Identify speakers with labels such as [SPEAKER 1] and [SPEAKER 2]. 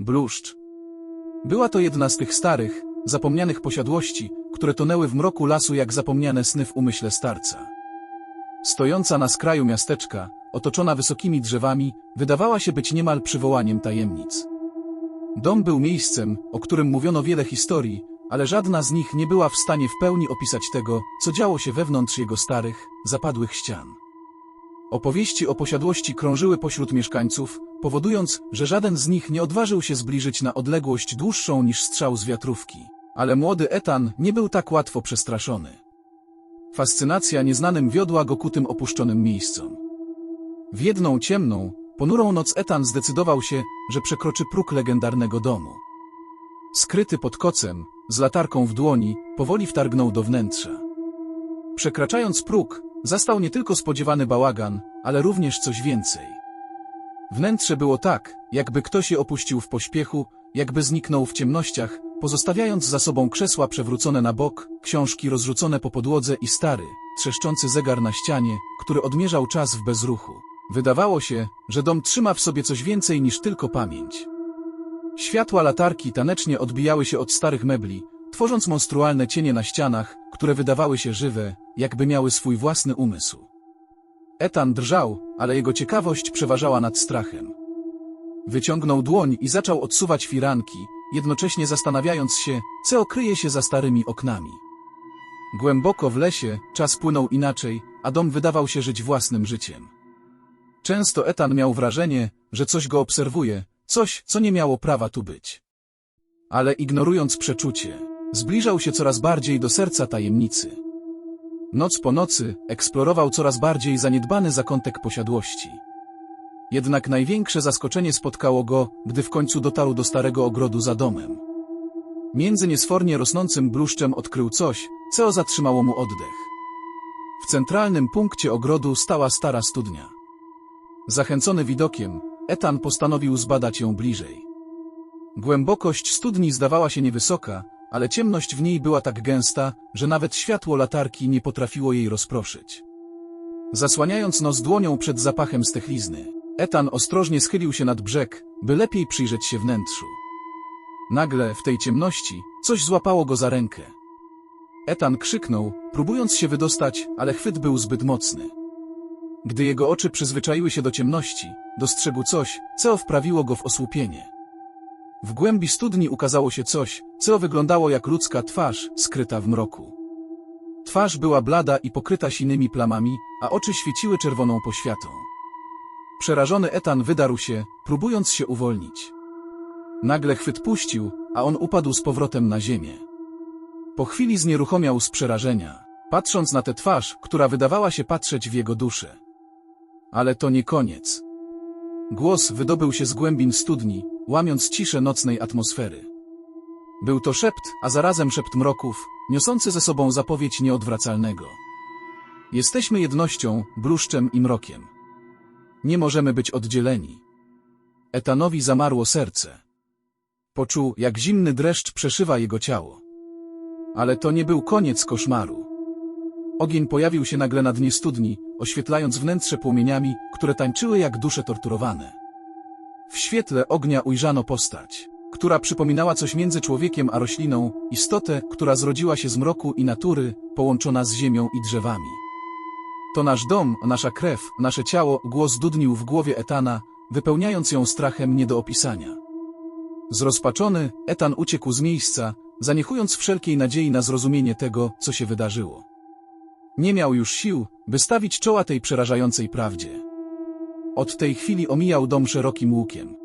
[SPEAKER 1] Bluszcz. Była to jedna z tych starych, zapomnianych posiadłości, które tonęły w mroku lasu jak zapomniane sny w umyśle starca. Stojąca na skraju miasteczka, otoczona wysokimi drzewami, wydawała się być niemal przywołaniem tajemnic. Dom był miejscem, o którym mówiono wiele historii, ale żadna z nich nie była w stanie w pełni opisać tego, co działo się wewnątrz jego starych, zapadłych ścian. Opowieści o posiadłości krążyły pośród mieszkańców, powodując, że żaden z nich nie odważył się zbliżyć na odległość dłuższą niż strzał z wiatrówki. Ale młody Etan nie był tak łatwo przestraszony. Fascynacja nieznanym wiodła go ku tym opuszczonym miejscom. W jedną ciemną, ponurą noc Etan zdecydował się, że przekroczy próg legendarnego domu. Skryty pod kocem, z latarką w dłoni, powoli wtargnął do wnętrza. Przekraczając próg, zastał nie tylko spodziewany bałagan, ale również coś więcej. Wnętrze było tak, jakby ktoś je opuścił w pośpiechu, jakby zniknął w ciemnościach, pozostawiając za sobą krzesła przewrócone na bok, książki rozrzucone po podłodze i stary, trzeszczący zegar na ścianie, który odmierzał czas w bezruchu. Wydawało się, że dom trzyma w sobie coś więcej niż tylko pamięć. Światła latarki tanecznie odbijały się od starych mebli, tworząc monstrualne cienie na ścianach, które wydawały się żywe, jakby miały swój własny umysł. Etan drżał, ale jego ciekawość przeważała nad strachem. Wyciągnął dłoń i zaczął odsuwać firanki, jednocześnie zastanawiając się, co okryje się za starymi oknami. Głęboko w lesie czas płynął inaczej, a dom wydawał się żyć własnym życiem. Często Etan miał wrażenie, że coś go obserwuje, coś, co nie miało prawa tu być. Ale ignorując przeczucie, zbliżał się coraz bardziej do serca tajemnicy. Noc po nocy eksplorował coraz bardziej zaniedbany zakątek posiadłości. Jednak największe zaskoczenie spotkało go, gdy w końcu dotarł do starego ogrodu za domem. Między niesfornie rosnącym bluszczem odkrył coś, co zatrzymało mu oddech. W centralnym punkcie ogrodu stała stara studnia. Zachęcony widokiem, Etan postanowił zbadać ją bliżej. Głębokość studni zdawała się niewysoka, ale ciemność w niej była tak gęsta, że nawet światło latarki nie potrafiło jej rozproszyć. Zasłaniając nos dłonią przed zapachem stechlizny, Etan ostrożnie schylił się nad brzeg, by lepiej przyjrzeć się wnętrzu. Nagle, w tej ciemności, coś złapało go za rękę. Etan krzyknął, próbując się wydostać, ale chwyt był zbyt mocny. Gdy jego oczy przyzwyczaiły się do ciemności, dostrzegł coś, co wprawiło go w osłupienie. W głębi studni ukazało się coś, co wyglądało jak ludzka twarz, skryta w mroku. Twarz była blada i pokryta sinymi plamami, a oczy świeciły czerwoną poświatą. Przerażony Etan wydarł się, próbując się uwolnić. Nagle chwyt puścił, a on upadł z powrotem na ziemię. Po chwili znieruchomiał z przerażenia, patrząc na tę twarz, która wydawała się patrzeć w jego duszę. Ale to nie koniec. Głos wydobył się z głębin studni, łamiąc ciszę nocnej atmosfery. Był to szept, a zarazem szept mroków, niosący ze sobą zapowiedź nieodwracalnego. Jesteśmy jednością, bluszczem i mrokiem. Nie możemy być oddzieleni. Etanowi zamarło serce. Poczuł, jak zimny dreszcz przeszywa jego ciało. Ale to nie był koniec koszmaru. Ogień pojawił się nagle na dnie studni, oświetlając wnętrze płomieniami, które tańczyły jak dusze torturowane. W świetle ognia ujrzano postać, która przypominała coś między człowiekiem a rośliną, istotę, która zrodziła się z mroku i natury, połączona z ziemią i drzewami. To nasz dom, nasza krew, nasze ciało, głos dudnił w głowie Etana, wypełniając ją strachem nie do opisania. Zrozpaczony, Etan uciekł z miejsca, zaniechując wszelkiej nadziei na zrozumienie tego, co się wydarzyło. Nie miał już sił, by stawić czoła tej przerażającej prawdzie. Od tej chwili omijał dom szerokim łukiem.